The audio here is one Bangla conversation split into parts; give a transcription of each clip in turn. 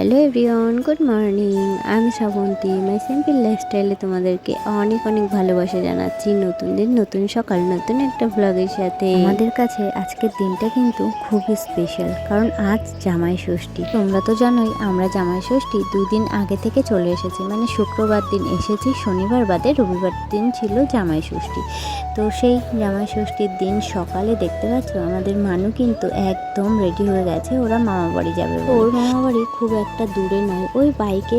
হ্যালো এভরিওয়ান গুড মর্নিং আমি শ্রাবন্তী মাই সিম্পল লাইফস্টাইলে তোমাদেরকে অনেক অনেক ভালোবাসা জানাচ্ছি নতুন দিন নতুন সকাল, নতুন একটা ব্লগের সাথে। আমাদের কাছে আজকের দিনটা কিন্তু খুবই স্পেশাল কারণ আজ জামাই ষষ্ঠী। তোমরা তো জানোই, আমরা জামাই ষষ্ঠী দুদিন আগে থেকে চলে এসেছি। মানে শুক্রবার দিন এসেছি, শনিবার বাদে রবিবার দিন ছিল জামাই ষষ্ঠী। তো সেই জামাই ষষ্ঠীর দিন সকালে দেখতে পাচ্ছ আমাদের মানু কিন্তু একদম রেডি হয়ে গেছে ওরা মামা বাড়ি যাবে। ওর মামা বাড়ি খুব একটা দূরে নয় ওই বাইকে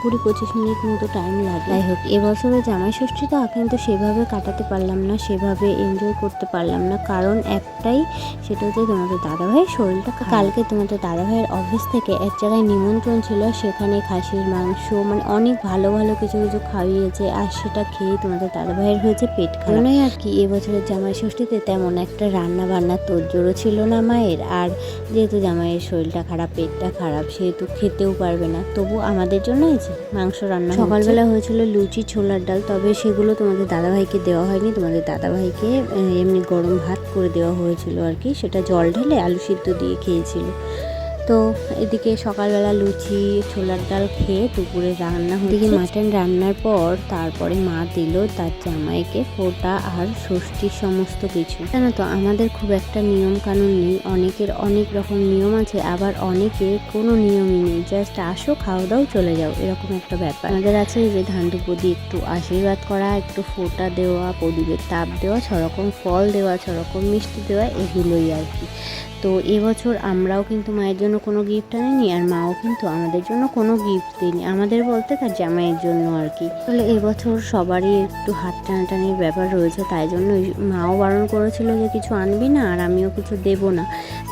কুড়ি পঁচিশ মিনিট মতো টাইম লাগে। যাই হোক এবছরে জামাই ষষ্ঠীটা কিন্তু সেভাবে কাটাতে পারলাম না সেভাবে এনজয় করতে পারলাম না। কারণ একটাই সেটা হচ্ছে তোমাদের দাদাভাইয়ের শরীরটা কালকে তোমাদের দাদাভাইয়ের অফিস থেকে এক জায়গায় নিমন্ত্রণ ছিল সেখানে খাসির মাংস মানে অনেক ভালো ভালো কিছু কিছু খাইয়েছে আর সেটা খেয়ে তোমাদের দাদাভাইয়ের হয়েছে পেট জন্যই আর কি, এবছরের জামাই ষষ্ঠীতে তেমন একটা রান্না বান্না তোরজোরও ছিল না মায়ের। আর যেহেতু জামাইয়ের শরীরটা খারাপ, পেটটা খারাপ, সেহেতু খেতেও পারবে না। তবু আমাদের জন্য হয়েছে মাংস রান্না সকালবেলা হয়েছিল লুচি, ছোলার ডাল, তবে সেগুলো তোমাদের দাদাভাইকে দেওয়া হয়নি। তোমাদের দাদাভাইকে এমনি গরম ভাত করে দেওয়া হয়েছিল আর কি। সেটা জল ঢেলে আলু সিদ্ধ দিয়ে খেয়েছিল। তো এদিকে সকালবেলা লুচি, ছোলার ডাল খেয়ে দুপুরে রান্না এদিকে মাটন রান্নার পর তারপরে মা দিল তার জামাইকে ফোটা আর ষষ্ঠীর সমস্ত কিছু। জানো তো, আমাদের খুব একটা নিয়ম কানুন নেই। অনেকের অনেক রকম নিয়ম আছে, আবার অনেকের কোনো নিয়মই নেই। জাস্ট আসো খাও দাও, চলে যাও, এরকম একটা ব্যাপার। আমাদের আছে যে ধান্দু প্রদীপ একটু আশীর্বাদ করা, একটু ফোঁটা দেওয়া, প্রদীপের তাপ দেওয়া, ছরকম ফল দেওয়া, ছরকম মিষ্টি দেওয়া, এগুলোই আর কি। তো এবছর আমরাও কিন্তু মায়ের জন্য কোনো গিফট আনিনি আর মাও কিন্তু আমাদের জন্য কোনো গিফট দিইনি আমাদের বলতে তার জামাইয়ের জন্য আর কি। তাহলে এবছর সবারই একটু হাত টানাটানির ব্যাপার রয়েছে, তাই জন্য মাও বারণ করেছিল যে কিছু আনবি না আর আমিও কিছু দেব না।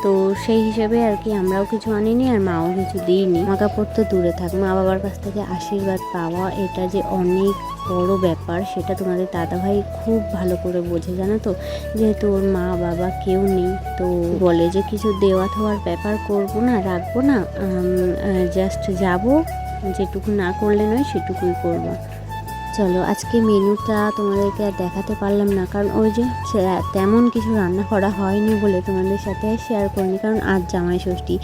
তো সেই হিসেবে আর কি আমরাও কিছু আনিনি আর মাও কিছু দিইনি। মা কাপড় তো দূরে থাক, মা বাবার কাছ থেকে আশীর্বাদ পাওয়া এটা যে অনেক বড় ব্যাপার সেটা তোমাদের দাদাভাই খুব ভালো করে বোঝে জানো তো? যেহেতু ওর মা বাবা কেউ নেই, তো বলে যে কিছু দেওয়া থোয়ার ব্যাপার করব না, রাখব না জাস্ট যাব, যেটুকু না করলে নয় সেটুকুই করব। চলো, আজকে মেনুটা তোমাদেরকে আর দেখাতে পারলাম না, কারণ ওই যে তেমন কিছু রান্না করা হয়নি বলে তোমাদের সাথে শেয়ার করিনি, কারণ আজ জামাই ষষ্ঠী।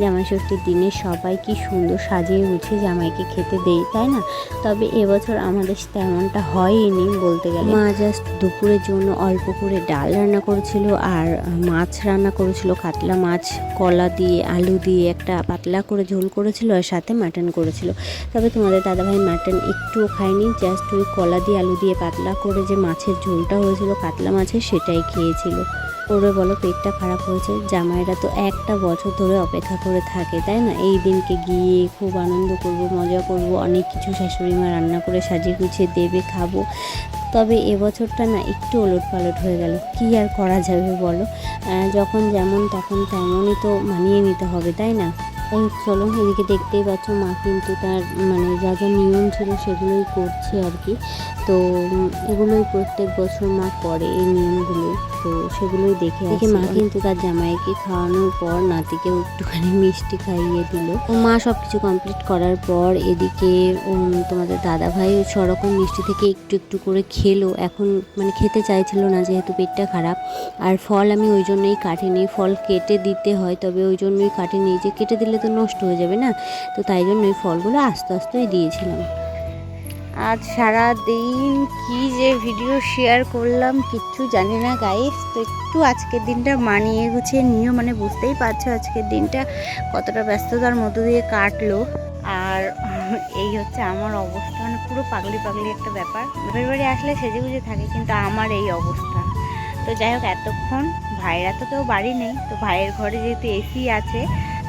জামাই ষষ্ঠীর দিনে সবাই কি সুন্দর সাজিয়ে গুছিয়ে জামাইকে খেতে দেয়, তাই না? তবে এবছর আমাদের তেমনটা হয়নি বলতে গেলে। মা জাস্ট দুপুরের জন্য অল্প করে ডাল রান্না করেছিল আর মাছ রান্না করেছিল, কাতলা মাছ, কলা দিয়ে, আলু দিয়ে একটা পাতলা করে ঝোল করেছিল আর সাথে মাটন করেছিল। তবে তোমাদের দাদাভাই মাটন একটুও খায়নি জাস্ট ওই কলা দিয়ে আলু দিয়ে পাতলা করে যে মাছের ঝোলটা হয়েছিল কাতলা মাছের সেটাই খেয়েছিল। ওরে বলো, পেটটা খারাপ হয়েছে? জামাইরা তো একটা বছর ধরে অপেক্ষা করে থাকে, তাই না? এই দিনকে গিয়ে খুব আনন্দ করব, মজা করব, অনেক কিছু শাশুড়ি মা রান্না করে সাজিয়ে গুছিয়ে দেবে, খাব। তবে এবছরটা না একটু ওলট পালট হয়ে গেল। কি আর করা যাবে বলো? যখন যেমন তখন তেমনই তো মানিয়ে নিতে হবে, তাই না? এই চলো এদিকে দেখতেই পাচ্ছ মা কিন্তু তার মানে যা যা নিয়ম ছিল সেগুলোই করছে আর কি। তো এগুলোই প্রত্যেক বছর মা করে এই নিয়মগুলো। তো সেগুলোই দেখে দেখে মা কিন্তু তার জামাইকে খাওয়ানোর পর নাতিকেও একটুখানি মিষ্টি খাইয়ে দিল। ও মা সব কিছু কমপ্লিট করার পর এদিকে তোমাদের দাদা ভাই সরকম মিষ্টি থেকে একটু একটু করে খেলো। এখন মানে খেতে চাইছিল না যেহেতু পেটটা খারাপ। আর ফল আমি ওই জন্যই কাটিনি। ফল কেটে দিতে হয় তবে ওই জন্যই কাটিনি। যে কেটে দিলে তো নষ্ট হয়ে যাবে না। তো তাই জন্য ওই ফলগুলো আস্তে আস্তেই দিয়েছিলাম। আজ সারা দিন কি যে ভিডিও শেয়ার করলাম, কিচ্ছু জানি না গাইস তো একটু আজকের দিনটা মানিয়ে গুছিয়ে নিও মানে বুঝতেই পারছ আজকের দিনটা কতটা ব্যস্ততার মধ্য দিয়ে কাটলো। আর এই হচ্ছে আমার অবস্থা মানে পুরো পাগলি পাগলি একটা ব্যাপার। বাপের বাড়ি আসলে সেজে গুজে থাকে, কিন্তু আমার এই অবস্থা। তো যাই হোক, এতক্ষণ ভাইয়েরা তো কেউ বাড়ি নেই, তো ভাইয়ের ঘরে যেহেতু এসি আছে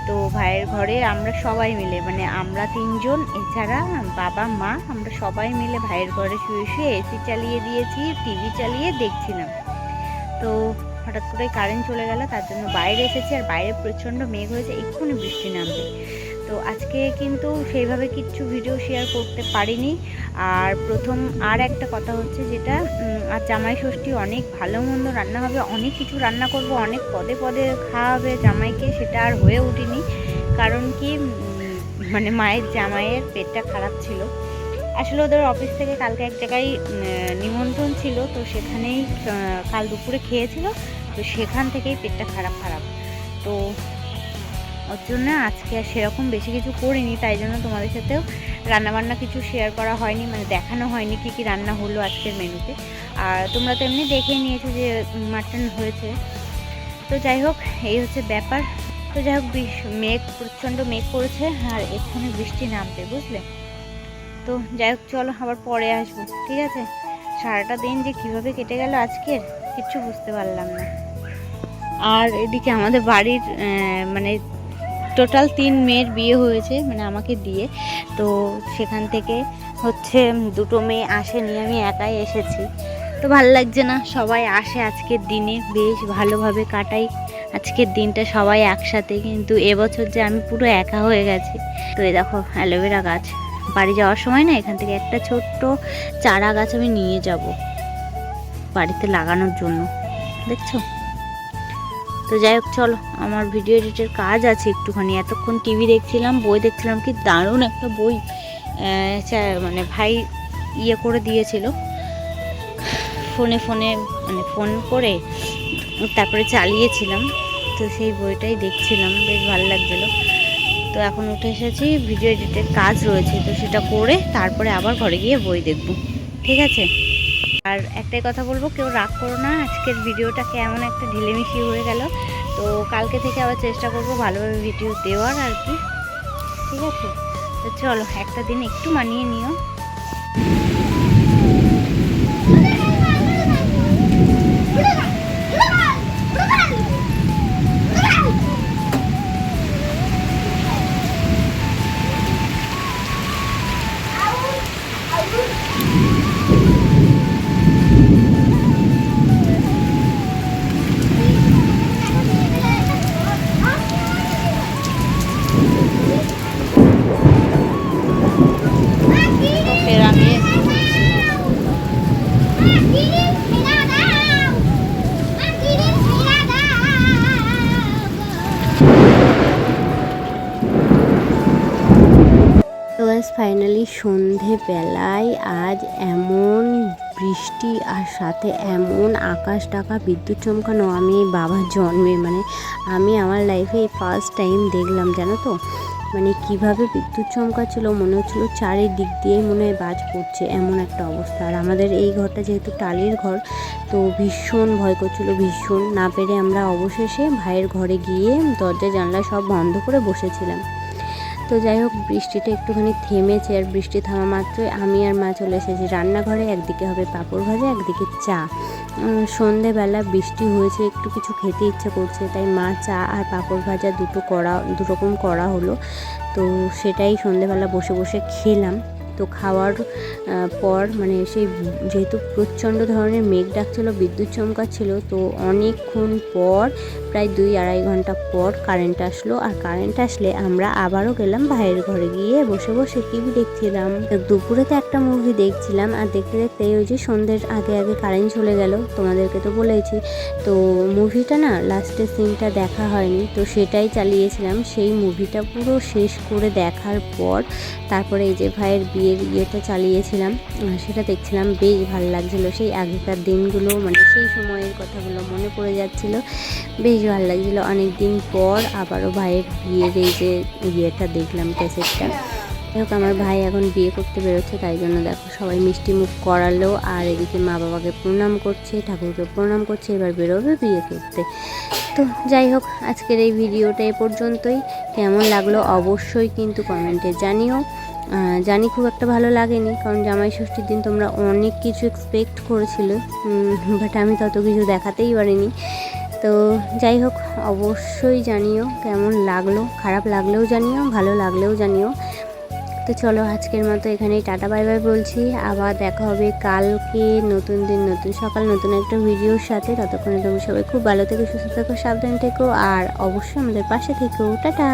তো ভাইয়ের ঘরে আমরা সবাই মিলে মানে আমরা তিনজন, এছাড়া বাবা, মা, আমরা সবাই মিলে ভাইয়ের ঘরে শুয়ে শুয়ে এসি চালিয়ে দিয়েছি টিভি চালিয়ে দেখছিলাম। তো হঠাৎ করে কারেন্ট চলে গেল, তার জন্য বাইরে এসেছি আর বাইরে প্রচণ্ড মেঘ হয়েছে, এক্ষুনি বৃষ্টি নামবে। তো আজকে কিন্তু সেইভাবে কিচ্ছু ভিডিও শেয়ার করতে পারিনি। আর প্রথম আর একটা কথা হচ্ছে যেটা আর জামাই ষষ্ঠী অনেক ভালো মন্দ রান্না হবে, অনেক কিছু রান্না করব, অনেক পদে পদে খাওয়াবে জামাইকে, সেটা আর হয়ে ওঠেনি। কারণ কি মানে মায়ের, জামাইয়ের পেটটা খারাপ ছিল। আসলে ওদের অফিস থেকে কালকে এক জায়গায় নিমন্ত্রণ ছিল, তো সেখানেই কাল দুপুরে খেয়েছিল, তো সেখান থেকেই পেটটা খারাপ খারাপ। তো ওর জন্য আজকে আর সেরকম বেশি কিছু করিনি, তাই জন্য তোমাদের সাথেও রান্নাবান্না কিছু শেয়ার করা হয়নি মানে দেখানো হয়নি কী কী রান্না হলো আজকের মেনুতে। আর তোমরা তো এমনি দেখে নিয়েছো যে মাটন হয়েছে। তো যাই হোক, এই হচ্ছে ব্যাপার। তো যাই হোক মেঘ প্রচণ্ড মেঘ করেছে আর এক্ষুনি বৃষ্টি নামবে, বুঝলে? তো যাই হোক, চলো আবার পরে আসব, ঠিক আছে? সারাটা দিন যে কীভাবে কেটে গেল আজকের, কিচ্ছু বুঝতে পারলাম না। আর এদিকে আমাদের বাড়ির মানে টোটাল তিন মেয়ের বিয়ে হয়েছে মানে আমাকে দিয়ে। তো সেখান থেকে হচ্ছে দুটো মেয়ে আসেনি, আমি একাই এসেছি। তো ভালো লাগছে না, সবাই আসে আজকের দিনে, বেশ ভালোভাবে কাটাই আজকের দিনটা সবাই একসাথে। কিন্তু এবছর যে আমি পুরো একা হয়ে গেছি। তো এই দেখো, অ্যালোভেরা গাছ। বাড়ি যাওয়ার সময় না, এখান থেকে একটা ছোট্ট চারা গাছ আমি নিয়ে যাব বাড়িতে লাগানোর জন্য। দেখছ? তো যাই হোক, চলো, আমার ভিডিও এডিটের কাজ আছে একটুখানি। এতক্ষণ টিভি দেখছিলাম, বই দেখছিলাম, কি দারুণ একটা বই মানে ভাই ইয়ে করে দিয়েছিল। ফোনে ফোনে মানে ফোন করে তারপরে চালিয়েছিলাম, তো সেই বইটাই দেখছিলাম, বেশ ভালো লাগছিল। তো এখন উঠে এসেছি ভিডিও এডিটের কাজ রয়েছে, তো সেটা করে তারপরে আবার ঘরে গিয়ে বই দেখব। ঠিক আছে? আর একটাই কথা বলব, কেউ রাগ করো না, আজকের ভিডিওটা কেমন একটা ঢিলেমিশি হয়ে গেল। তো কালকে থেকে আবার চেষ্টা করব ভালোভাবে ভিডিও দেওয়ার আর কি। ঠিক আছে? তো চলো, একটা দিন একটু মানিয়ে নিও। সন্ধেবেলায় আজ এমন বৃষ্টি আর সাথে এমন আকাশ টাকা বিদ্যুৎ চমকানো আমি বাবার জন্মে মানে আমি আমার লাইফে এই ফার্স্ট টাইম দেখলাম, জানো তো? মানে কীভাবে বিদ্যুৎ চমকাচ্ছিল, মনে হচ্ছিল চারিদিক দিয়ে মনে হয় বাজ পড়ছে, এমন একটা অবস্থা। আর আমাদের এই ঘরটা যেহেতু টালির ঘর, তো ভীষণ ভয় করছিল, ভীষণ। না পেরে আমরা অবশেষে ভাইয়ের ঘরে গিয়ে দরজা জানলা সব বন্ধ করে বসেছিলাম। তো যাই হোক, বৃষ্টিটা একটুখানি থেমেছে আর বৃষ্টি থামা মাত্রই আমি আর মা চলে এসেছি রান্নাঘরে। একদিকে হবে পাঁপড় ভাজা, একদিকে চা। সন্ধেবেলা বৃষ্টি হয়েছে, একটু কিছু খেতে ইচ্ছে করছে, তাই মা চা আর পাঁপড় ভাজা দুটো করা, দুরকম করা হলো। তো সেটাই সন্ধেবেলা বসে বসে খেলাম। তো খাওয়ার পর মানে সেই যেহেতু প্রচণ্ড ধরনের মেঘ ডাকছিল, বিদ্যুৎ চমকাচ্ছিল, তো অনেকক্ষণ পর, প্রায় দুই আড়াই ঘণ্টা পর কারেন্ট আসলো। আর কারেন্ট আসলে আমরা আবারও গেলাম ভাইয়ের ঘরে গিয়ে বসে বসে টিভি দেখছিলাম। দুপুরে তো একটা মুভি দেখছিলাম, আর দেখতে দেখতে ওই যে সন্ধ্যের আগে আগে কারেন্ট চলে গেল, তোমাদেরকে তো বলেছি। তো মুভিটা না লাস্টের সিনটা দেখা হয়নি, তো সেটাই চালিয়েছিলাম। সেই মুভিটা পুরো শেষ করে দেখার পর, তারপরে এই যে ভাইয়ের বিয়ের ইয়েটা চালিয়েছিলাম সেটা দেখছিলাম, বেশ ভালো লাগছিল। সেই আগেকার দিনগুলো মানে সেই সময়ের কথাগুলো মনে পড়ে যাচ্ছিল। বেশ ভালো লাগছিল। অনেক দিন পর আবারও ভাইয়ের বিয়ের এই যে ইয়েটা দেখলাম, ক্যাসেটটা। যাই হোক, আমার ভাই এখন বিয়ে করতে বেরোচ্ছে, তাই জন্য দেখো সবাই মিষ্টি মুখ করালো। আর এদিকে মা বাবাকে প্রণাম করছে, ঠাকুরকে প্রণাম করছে, এবার বেরোবে বিয়ে করতে। তো যাই হোক, আজকের এই ভিডিওটা এ পর্যন্তই। কেমন লাগল অবশ্যই কিন্তু কমেন্টে জানিও। জানি খুব একটা ভালো লাগেনি, কারণ জামাই ষষ্ঠীর দিন তোমরা অনেক কিছু এক্সপেক্ট করেছিলে। বাট আমি তত কিছু দেখাতেই পারিনি। তো যাই হোক, অবশ্যই জানিও কেমন লাগল, খারাপ লাগলেও জানিও, ভালো লাগলেও জানিও। তো চলো আজকের মতো এখানেই টাটা, বাই বাই বলছি। আবার দেখা হবে কালকে নতুন দিন, নতুন সকাল, নতুন একটা ভিডিওর সাথে। ততক্ষণে তুমি সবাই খুব ভালো থেকো, সুস্থ থেকো, সাবধান থেকো, আর অবশ্যই আমাদের পাশে থেকো। টাটা!